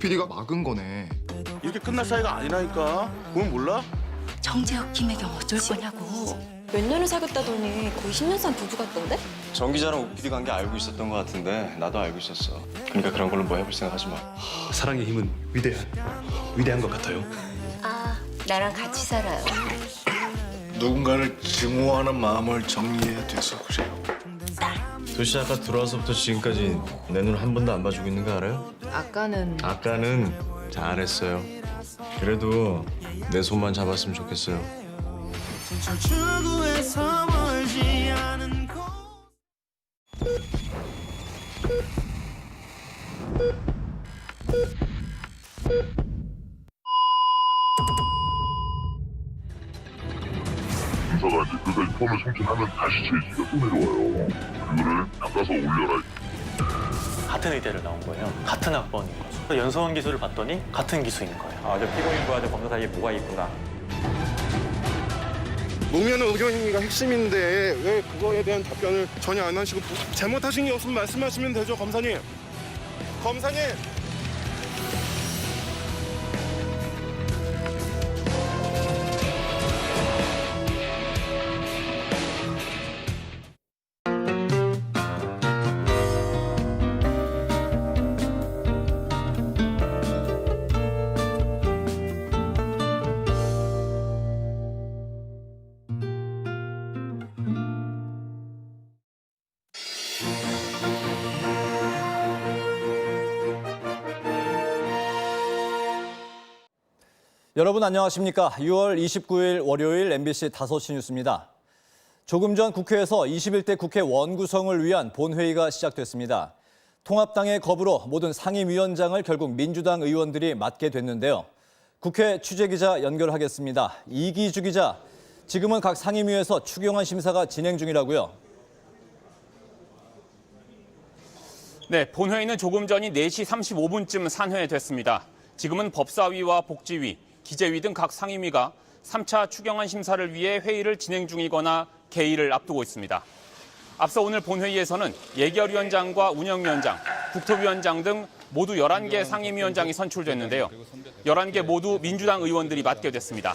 PD가 막은 거네. 이렇게 끝날 사이가 아니라니까. 그건 몰라? 정재혁 김혜경 어쩔 거냐고. 몇 년을 사귀었다더니 거의 10년 산 부부 같던데? 정 기자랑 옥PD 관계 알고 있었던 것 같은데 나도 알고 있었어. 그러니까 그런 걸로 뭐 해볼 생각하지 마. 사랑의 힘은 위대한 위대한 것 같아요. 아, 나랑 같이 살아요. 누군가를 증오하는 마음을 정리해야 돼서 그래요. 도시 아까 들어와서부터 지금까지 내 눈 한 번도 안 봐주고 있는 거 알아요? 아까는 아까는 잘했어요. 그래도 내 손만 잡았으면 좋겠어요. 인사가 의대를 나온 거예요. 같은 학번인 거죠. 연수원 기수를 봤더니 같은 기수인 거예요. 아, 저 피고인과 저 검사 사이에 뭐가 있구나. 노무현 의견이가 핵심인데 왜 그거에 대한 답변을 전혀 안 하시고 잘못하신 게 없으면 말씀하시면 되죠, 검사님. 검사님. 여러분 안녕하십니까? 6월 29일 월요일 MBC 5시 뉴스입니다. 조금 전 국회에서 21대 국회 원구성을 위한 본회의가 시작됐습니다. 통합당의 겁으로 모든 상임위원장을 결국 민주당 의원들이 맡게 됐는데요. 국회 취재기자 연결하겠습니다. 이기주 기자, 지금은 각 상임위에서 추경안 심사가 진행 중이라고요. 네, 본회의는 조금 전인 4시 35분쯤 산회됐습니다. 지금은 법사위와 복지위, 기재위 등 각 상임위가 3차 추경안 심사를 위해 회의를 진행 중이거나 개의를 앞두고 있습니다. 앞서 오늘 본회의에서는 예결위원장과 운영위원장, 국토위원장 등 모두 11개 상임위원장이 선출됐는데요. 11개 모두 민주당 의원들이 맡게 됐습니다.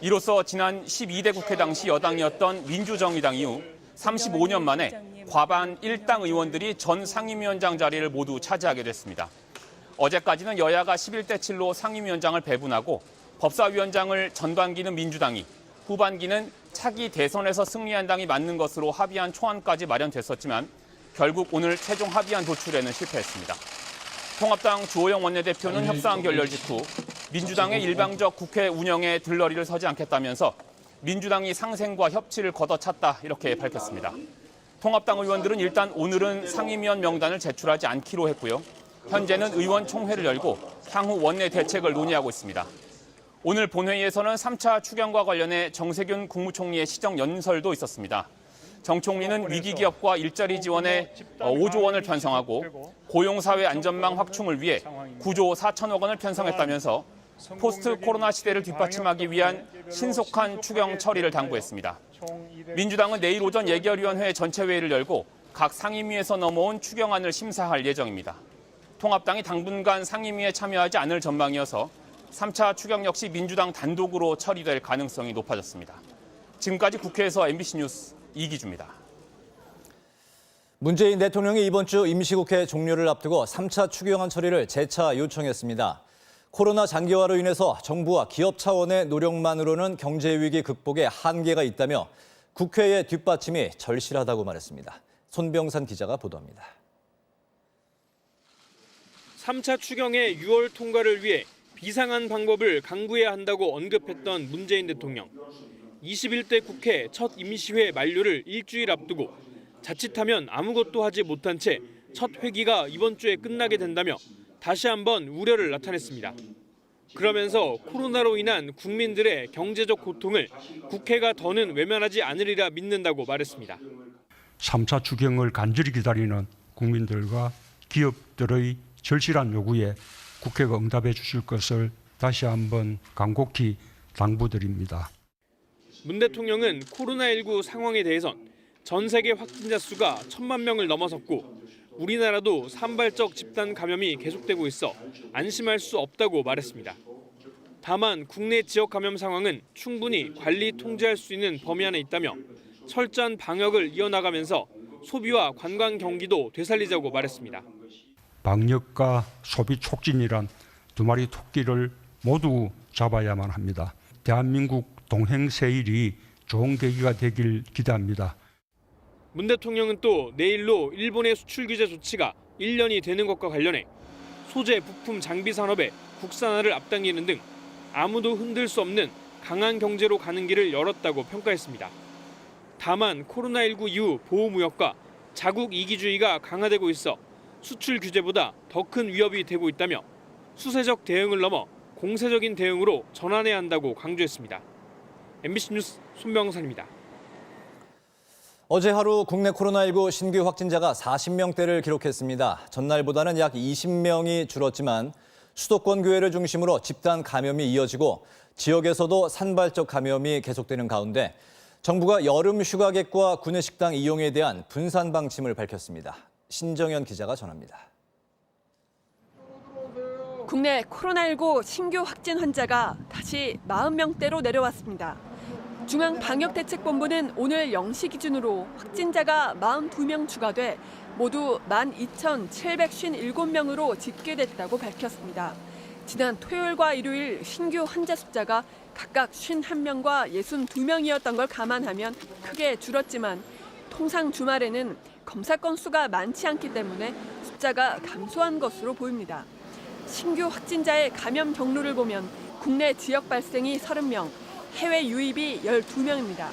이로써 지난 12대 국회 당시 여당이었던 민주정의당 이후 35년 만에 과반 1당 의원들이 전 상임위원장 자리를 모두 차지하게 됐습니다. 어제까지는 여야가 11대 7로 상임위원장을 배분하고 법사위원장을 전반기는 민주당이 후반기는 차기 대선에서 승리한 당이 맞는 것으로 합의한 초안까지 마련됐었지만 결국 오늘 최종 합의안 도출에는 실패했습니다. 통합당 주호영 원내대표는 협상 결렬 직후 민주당의 일방적 국회 운영에 들러리를 서지 않겠다면서 민주당이 상생과 협치를 걷어찼다 이렇게 밝혔습니다. 통합당 의원들은 일단 오늘은 상임위원 명단을 제출하지 않기로 했고요. 현재는 의원 총회를 열고 향후 원내 대책을 논의하고 있습니다. 오늘 본회의에서는 3차 추경과 관련해 정세균 국무총리의 시정 연설도 있었습니다. 정 총리는 위기 기업과 일자리 지원에 5조 원을 편성하고 고용사회 안전망 확충을 위해 9조 4천억 원을 편성했다면서 포스트 코로나 시대를 뒷받침하기 위한 신속한 추경 처리를 당부했습니다. 민주당은 내일 오전 예결위원회 전체 회의를 열고 각 상임위에서 넘어온 추경안을 심사할 예정입니다. 통합당이 당분간 상임위에 참여하지 않을 전망이어서 3차 추경 역시 민주당 단독으로 처리될 가능성이 높아졌습니다. 지금까지 국회에서 MBC 뉴스 이기주입니다. 문재인 대통령이 이번 주 임시국회 종료를 앞두고 3차 추경안 처리를 재차 요청했습니다. 코로나 장기화로 인해서 정부와 기업 차원의 노력만으로는 경제 위기 극복에 한계가 있다며 국회의 뒷받침이 절실하다고 말했습니다. 손병산 기자가 보도합니다. 3차 추경의 6월 통과를 위해 비상한 방법을 강구해야 한다고 언급했던 문재인 대통령. 21대 국회 첫 임시회 만료를 일주일 앞두고 자칫하면 아무것도 하지 못한 채 첫 회기가 이번 주에 끝나게 된다며 다시 한번 우려를 나타냈습니다. 그러면서 코로나로 인한 국민들의 경제적 고통을 국회가 더는 외면하지 않으리라 믿는다고 말했습니다. 3차 추경을 간절히 기다리는 국민들과 기업들의 절실한 요구에 국회가 응답해 주실 것을 다시 한번 간곡히 당부드립니다. 문 대통령은 코로나19 상황에 대해선 전 세계 확진자 수가 천만 명을 넘어섰고 우리나라도 산발적 집단 감염이 계속되고 있어 안심할 수 없다고 말했습니다. 다만 국내 지역 감염 상황은 충분히 관리 통제할 수 있는 범위 안에 있다며 철저한 방역을 이어나가면서 소비와 관광 경기도 되살리자고 말했습니다. 방역과 소비 촉진이란 두 마리 토끼를 모두 잡아야만 합니다. 대한민국 동행세일이 좋은 계기가 되길 기대합니다. 문 대통령은 또 내일로 일본의 수출 규제 조치가 1년이 되는 것과 관련해 소재, 부품, 장비 산업의 국산화를 앞당기는 등 아무도 흔들 수 없는 강한 경제로 가는 길을 열었다고 평가했습니다. 다만 코로나19 이후 보호무역과 자국 이기주의가 강화되고 있어 수출 규제보다 더 큰 위협이 되고 있다며 수세적 대응을 넘어 공세적인 대응으로 전환해야 한다고 강조했습니다. MBC 뉴스 손병선입니다. 어제 하루 국내 코로나19 신규 확진자가 40명대를 기록했습니다. 전날보다는 약 20명이 줄었지만 수도권 교회를 중심으로 집단 감염이 이어지고 지역에서도 산발적 감염이 계속되는 가운데 정부가 여름 휴가객과 구내식당 이용에 대한 분산 방침을 밝혔습니다. 신정현 기자가 전합니다. 국내 코로나19 신규 확진 환자가 다시 40명대로 내려왔습니다. 중앙방역대책본부는 오늘 0시 기준으로 확진자가 42명 추가돼 모두 12,757명으로 집계됐다고 밝혔습니다. 지난 토요일과 일요일 신규 환자 숫자가 각각 51명과 62명이었던 걸 감안하면 크게 줄었지만 통상 주말에는 검사 건수가 많지 않기 때문에 숫자가 감소한 것으로 보입니다. 신규 확진자의 감염 경로를 보면 국내 지역 발생이 30명, 해외 유입이 12명입니다.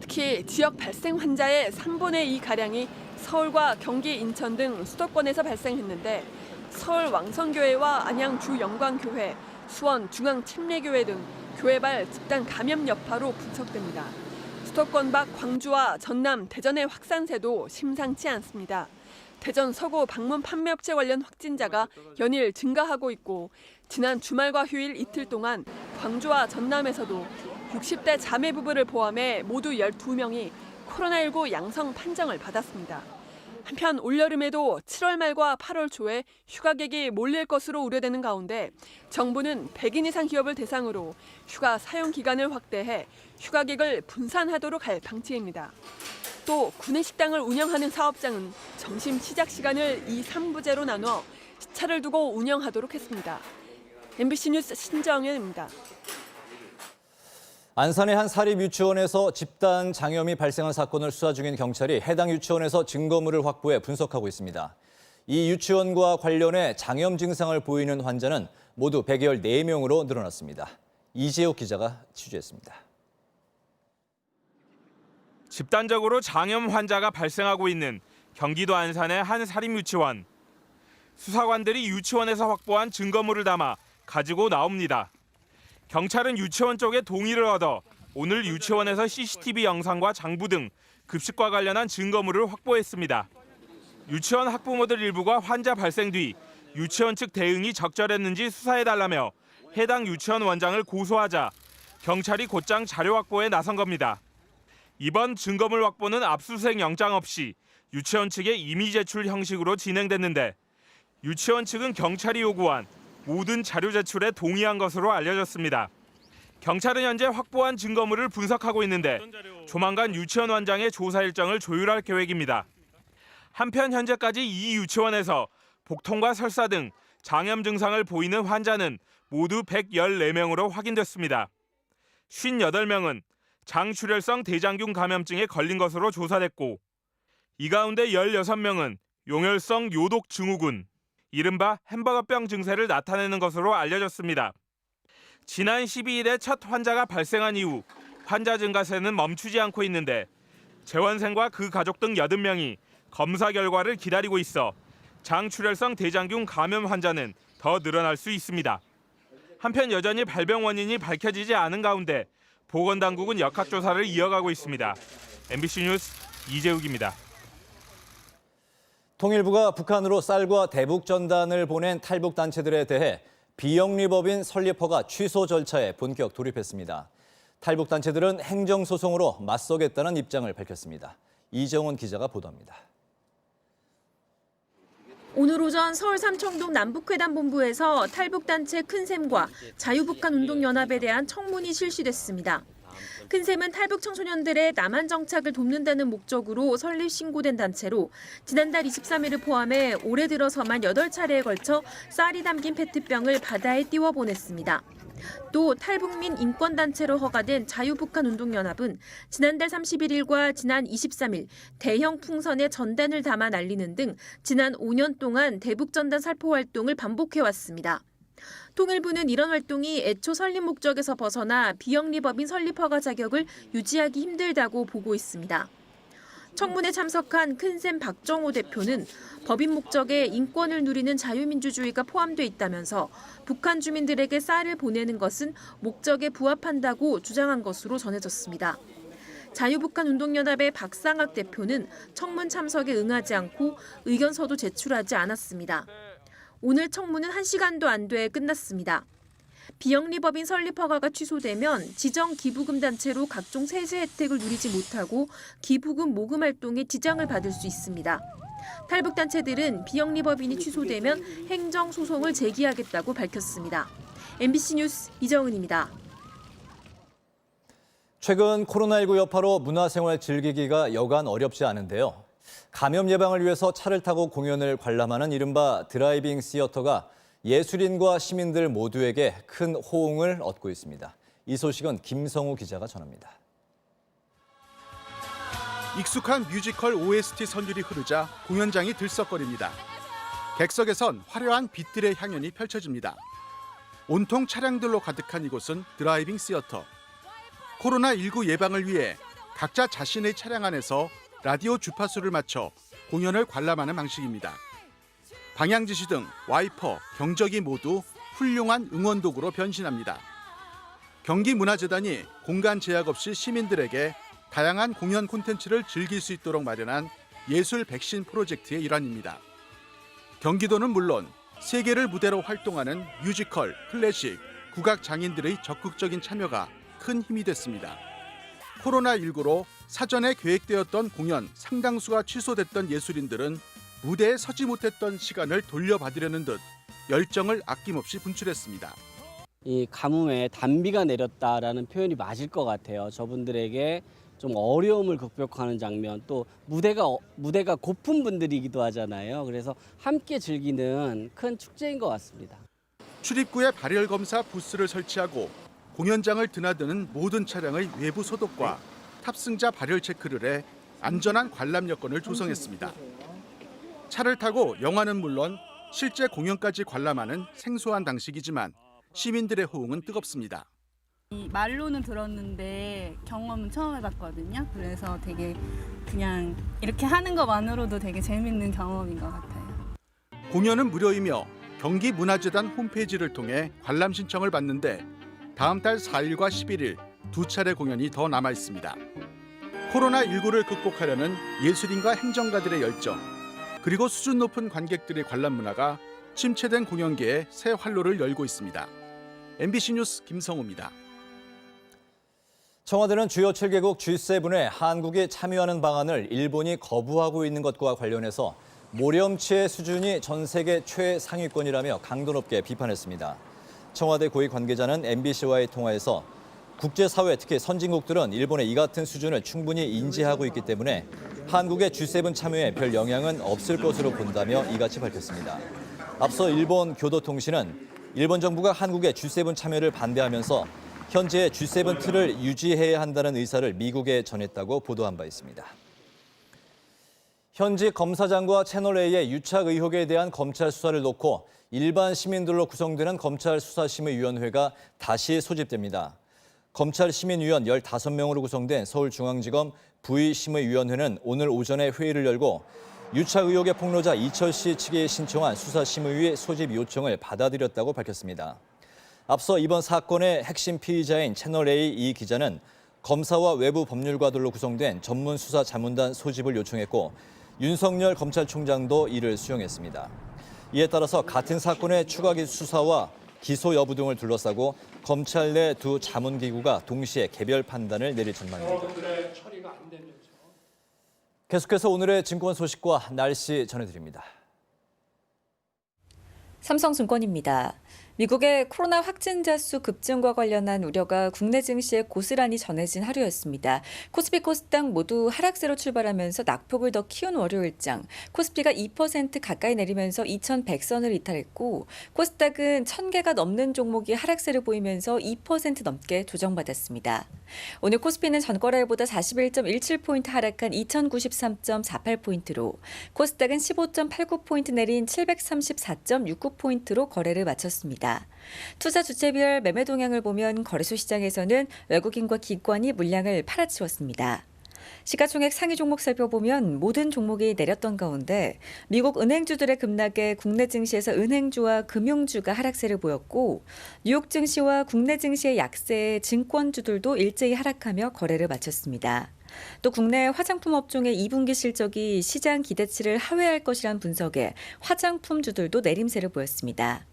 특히 지역 발생 환자의 3분의 2가량이 서울과 경기, 인천 등 수도권에서 발생했는데 서울 왕성교회와 안양 주영광교회, 수원 중앙침례교회 등 교회발 집단 감염 여파로 분석됩니다. 수도권 밖 광주와 전남, 대전의 확산세도 심상치 않습니다. 대전 서구 방문 판매업체 관련 확진자가 연일 증가하고 있고 지난 주말과 휴일 이틀 동안 광주와 전남에서도 60대 자매 부부를 포함해 모두 12명이 코로나19 양성 판정을 받았습니다. 한편 올여름에도 7월 말과 8월 초에 휴가객이 몰릴 것으로 우려되는 가운데 정부는 100인 이상 기업을 대상으로 휴가 사용 기간을 확대해 휴가객을 분산하도록 할 방침입니다. 또 구내식당을 운영하는 사업장은 점심 시작 시간을 2, 3부제로 나눠 시차를 두고 운영하도록 했습니다. MBC 뉴스 신정현입니다. 안산의 한 사립 유치원에서 집단 장염이 발생한 사건을 수사 중인 경찰이 해당 유치원에서 증거물을 확보해 분석하고 있습니다. 이 유치원과 관련해 장염 증상을 보이는 환자는 모두 114명으로 늘어났습니다. 이재욱 기자가 취재했습니다. 집단적으로 장염 환자가 발생하고 있는 경기도 안산의 한 사립 유치원. 수사관들이 유치원에서 확보한 증거물을 담아 가지고 나옵니다. 경찰은 유치원 쪽에 동의를 얻어 오늘 유치원에서 CCTV 영상과 장부 등 급식과 관련한 증거물을 확보했습니다. 유치원 학부모들 일부가 환자 발생 뒤 유치원 측 대응이 적절했는지 수사해달라며 해당 유치원 원장을 고소하자 경찰이 곧장 자료 확보에 나선 겁니다. 이번 증거물 확보는 압수수색 영장 없이 유치원 측의 임의 제출 형식으로 진행됐는데 유치원 측은 경찰이 요구한 모든 자료 제출에 동의한 것으로 알려졌습니다. 경찰은 현재 확보한 증거물을 분석하고 있는데 조만간 유치원 원장의 조사 일정을 조율할 계획입니다. 한편 현재까지 이 유치원에서 복통과 설사 등 장염 증상을 보이는 환자는 모두 114명으로 확인됐습니다. 58명은 장출혈성 대장균 감염증에 걸린 것으로 조사됐고 이 가운데 16명은 용혈성 요독 증후군, 이른바 햄버거병 증세를 나타내는 것으로 알려졌습니다. 지난 12일에 첫 환자가 발생한 이후 환자 증가세는 멈추지 않고 있는데 재원생과 그 가족 등 80명이 검사 결과를 기다리고 있어 장출혈성 대장균 감염 환자는 더 늘어날 수 있습니다. 한편 여전히 발병 원인이 밝혀지지 않은 가운데 보건당국은 역학조사를 이어가고 있습니다. MBC 뉴스 이재욱입니다. 통일부가 북한으로 쌀과 대북 전단을 보낸 탈북 단체들에 대해 비영리법인 설립 허가 취소 절차에 본격 돌입했습니다. 탈북 단체들은 행정 소송으로 맞서겠다는 입장을 밝혔습니다. 이정원 기자가 보도합니다. 오늘 오전 서울 삼청동 남북회담 본부에서 탈북 단체 큰샘과 자유북한 운동연합에 대한 청문이 실시됐습니다. 큰샘은 탈북 청소년들의 남한 정착을 돕는다는 목적으로 설립 신고된 단체로 지난달 23일을 포함해 올해 들어서만 8차례에 걸쳐 쌀이 담긴 페트병을 바다에 띄워 보냈습니다. 또 탈북민 인권단체로 허가된 자유북한운동연합은 지난달 31일과 지난 23일 대형 풍선에 전단을 담아 날리는 등 지난 5년 동안 대북전단 살포 활동을 반복해왔습니다. 통일부는 이런 활동이 애초 설립 목적에서 벗어나 비영리법인 설립 허가 자격을 유지하기 힘들다고 보고 있습니다. 청문회 참석한 큰샘 박정호 대표는 법인 목적에 인권을 누리는 자유민주주의가 포함돼 있다면서 북한 주민들에게 쌀을 보내는 것은 목적에 부합한다고 주장한 것으로 전해졌습니다. 자유북한 운동연합의 박상학 대표는 청문 참석에 응하지 않고 의견서도 제출하지 않았습니다. 오늘 청문은 1시간도 안 돼 끝났습니다. 비영리법인 설립 허가가 취소되면 지정 기부금 단체로 각종 세제 혜택을 누리지 못하고 기부금 모금 활동에 지장을 받을 수 있습니다. 탈북 단체들은 비영리법인이 취소되면 행정 소송을 제기하겠다고 밝혔습니다. MBC 뉴스 이정은입니다. 최근 코로나19 여파로 문화생활 즐기기가 여간 어렵지 않은데요. 감염 예방을 위해서 차를 타고 공연을 관람하는 이른바 드라이빙 시어터가 예술인과 시민들 모두에게 큰 호응을 얻고 있습니다. 이 소식은 김성우 기자가 전합니다. 익숙한 뮤지컬 OST 선율이 흐르자 공연장이 들썩거립니다. 객석에선 화려한 빛들의 향연이 펼쳐집니다. 온통 차량들로 가득한 이곳은 드라이빙 시어터. 코로나19 예방을 위해 각자 자신의 차량 안에서 라디오 주파수를 맞춰 공연을 관람하는 방식입니다. 방향 지시 등 와이퍼, 경적이 모두 훌륭한 응원 도구로 변신합니다. 경기문화재단이 공간 제약 없이 시민들에게 다양한 공연 콘텐츠를 즐길 수 있도록 마련한 예술 백신 프로젝트의 일환입니다. 경기도는 물론 세계를 무대로 활동하는 뮤지컬, 클래식, 국악 장인들의 적극적인 참여가 큰 힘이 됐습니다. 코로나19로 사전에 계획되었던 공연 상당수가 취소됐던 예술인들은 무대에 서지 못했던 시간을 돌려받으려는 듯 열정을 아낌없이 분출했습니다. 이 가뭄에 단비가 내렸다라는 표현이 맞을 것 같아요. 저분들에게 좀 어려움을 극복하는 장면 또 무대가 어- 무대가 고픈 분들이기도 하잖아요. 그래서 함께 즐기는 큰 축제인 것 같습니다. 출입구에 발열 검사 부스를 설치하고 공연장을 드나드는 모든 차량의 외부 소독과 탑승자 발열 체크를 해 안전한 관람 여건을 조성했습니다. 차를 타고 영화는 물론 실제 공연까지 관람하는 생소한 방식이지만 시민들의 호응은 뜨겁습니다. 이 말로는 들었는데 경험은 처음 해봤거든요. 그래서 되게 그냥 이렇게 하는 것만으로도 되게 재밌는 경험인 것 같아요. 공연은 무료이며 경기문화재단 홈페이지를 통해 관람 신청을 받는데 다음 달 4일과 11일 두 차례 공연이 더 남아 있습니다. 코로나19를 극복하려는 예술인과 행정가들의 열정, 그리고 수준 높은 관객들의 관람 문화가 침체된 공연계에 새 활로를 열고 있습니다. MBC 뉴스 김성우입니다. 청와대는 주요 7개국 G7에 한국이 참여하는 방안을 일본이 거부하고 있는 것과 관련해서 모렴치의 수준이 전 세계 최상위권이라며 강도 높게 비판했습니다. 청와대 고위 관계자는 MBC와의 통화에서 국제사회 특히 선진국들은 일본의 이 같은 수준을 충분히 인지하고 있기 때문에 한국의 G7 참여에 별 영향은 없을 것으로 본다며 이같이 밝혔습니다. 앞서 일본 교도통신은 일본 정부가 한국의 G7 참여를 반대하면서 현재 G7 틀을 유지해야 한다는 의사를 미국에 전했다고 보도한 바 있습니다. 현직 검사장과 채널A의 유착 의혹에 대한 검찰 수사를 놓고 일반 시민들로 구성되는 검찰 수사심의위원회가 다시 소집됩니다. 검찰 시민위원 15명으로 구성된 서울중앙지검 부의심의위원회는 오늘 오전에 회의를 열고 유착 의혹의 폭로자 이철 씨 측이 신청한 수사심의위 소집 요청을 받아들였다고 밝혔습니다. 앞서 이번 사건의 핵심 피의자인 채널A 이 기자는 검사와 외부 법률가들로 구성된 전문 수사 자문단 소집을 요청했고 윤석열 검찰총장도 이를 수용했습니다. 이에 따라서 같은 사건의 추가 수사와 기소 여부 등을 둘러싸고 검찰 내 두 자문기구가 동시에 개별 판단을 내릴 전망입니다. 계속해서 오늘의 증권 소식과 날씨 전해드립니다. 삼성증권입니다. 미국의 코로나 확진자 수 급증과 관련한 우려가 국내 증시에 고스란히 전해진 하루였습니다. 코스피 코스닥 모두 하락세로 출발하면서 낙폭을 더 키운 월요일장. 코스피가 2% 가까이 내리면서 2100선을 이탈했고 코스닥은 1000개가 넘는 종목이 하락세를 보이면서 2% 넘게 조정받았습니다. 오늘 코스피는 전거래일보다 41.17포인트 하락한 2093.48포인트로 코스닥은 15.89포인트 내린 734.69포인트로 거래를 마쳤습니다. 투자 주체별 매매 동향을 보면 거래소 시장에서는 외국인과 기관이 물량을 팔아치웠습니다. 시가총액 상위 종목 살펴보면 모든 종목이 내렸던 가운데 미국 은행주들의 급락에 국내 증시에서 은행주와 금융주가 하락세를 보였고 뉴욕 증시와 국내 증시의 약세에 증권주들도 일제히 하락하며 거래를 마쳤습니다. 또 국내 화장품 업종의 2분기 실적이 시장 기대치를 하회할 것이란 분석에 화장품주들도 내림세를 보였습니다.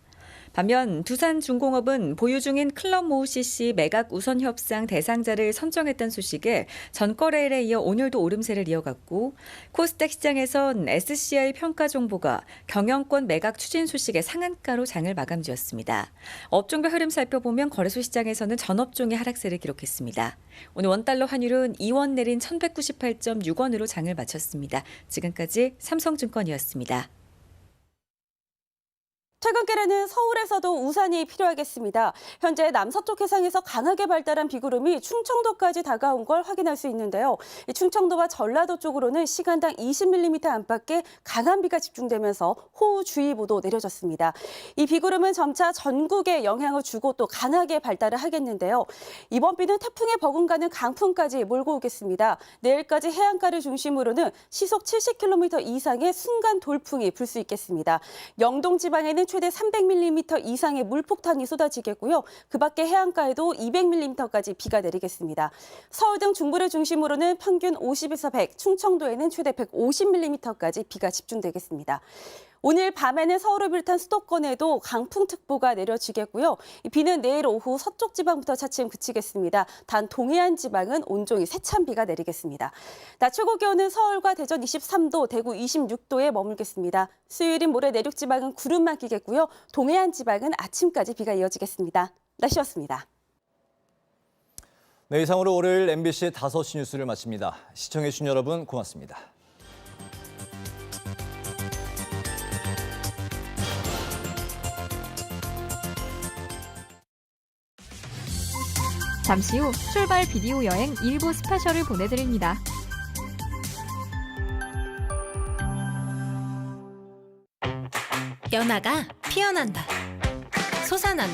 반면 두산중공업은 보유 중인 클럽모 CC 매각 우선 협상 대상자를 선정했다는 소식에 전거래일에 이어 오늘도 오름세를 이어갔고 코스닥 시장에선 SCI 평가 정보가 경영권 매각 추진 소식에 상한가로 장을 마감지었습니다. 업종별 흐름 살펴보면 거래소 시장에서는 전업종의 하락세를 기록했습니다. 오늘 원달러 환율은 2원 내린 1198.6원으로 장을 마쳤습니다. 지금까지 삼성증권이었습니다. 퇴근길에는 서울에서도 우산이 필요하겠습니다. 현재 남서쪽 해상에서 강하게 발달한 비구름이 충청도까지 다가온 걸 확인할 수 있는데요. 충청도와 전라도 쪽으로는 시간당 20mm 안팎의 강한 비가 집중되면서 호우주의보도 내려졌습니다. 이 비구름은 점차 전국에 영향을 주고 또 강하게 발달을 하겠는데요. 이번 비는 태풍에 버금가는 강풍까지 몰고 오겠습니다. 내일까지 해안가를 중심으로는 시속 70km 이상의 순간 돌풍이 불 수 있겠습니다. 영동 지방에는 최대 300mm 이상의 물폭탄이 쏟아지겠고요. 그 밖에 해안가에도 200mm까지 비가 내리겠습니다. 서울 등 중부를 중심으로는 평균 50에서 100, 충청도에는 최대 150mm까지 비가 집중되겠습니다. 오늘 밤에는 서울을 비롯한 수도권에도 강풍특보가 내려지겠고요. 이 비는 내일 오후 서쪽 지방부터 차츰 그치겠습니다. 단 동해안 지방은 온종일 세찬 비가 내리겠습니다. 낮 최고 기온은 서울과 대전 23도, 대구 26도에 머물겠습니다. 수요일인 모레 내륙 지방은 구름만 끼겠고요. 동해안 지방은 아침까지 비가 이어지겠습니다. 날씨였습니다. 네, 이상으로 월요일 MBC 5시 뉴스를 마칩니다. 시청해주신 여러분 고맙습니다. 잠시 후 출발 비디오 여행 일부 스페셜을 보내드립니다. 연아가 피어난다. 솟아난다.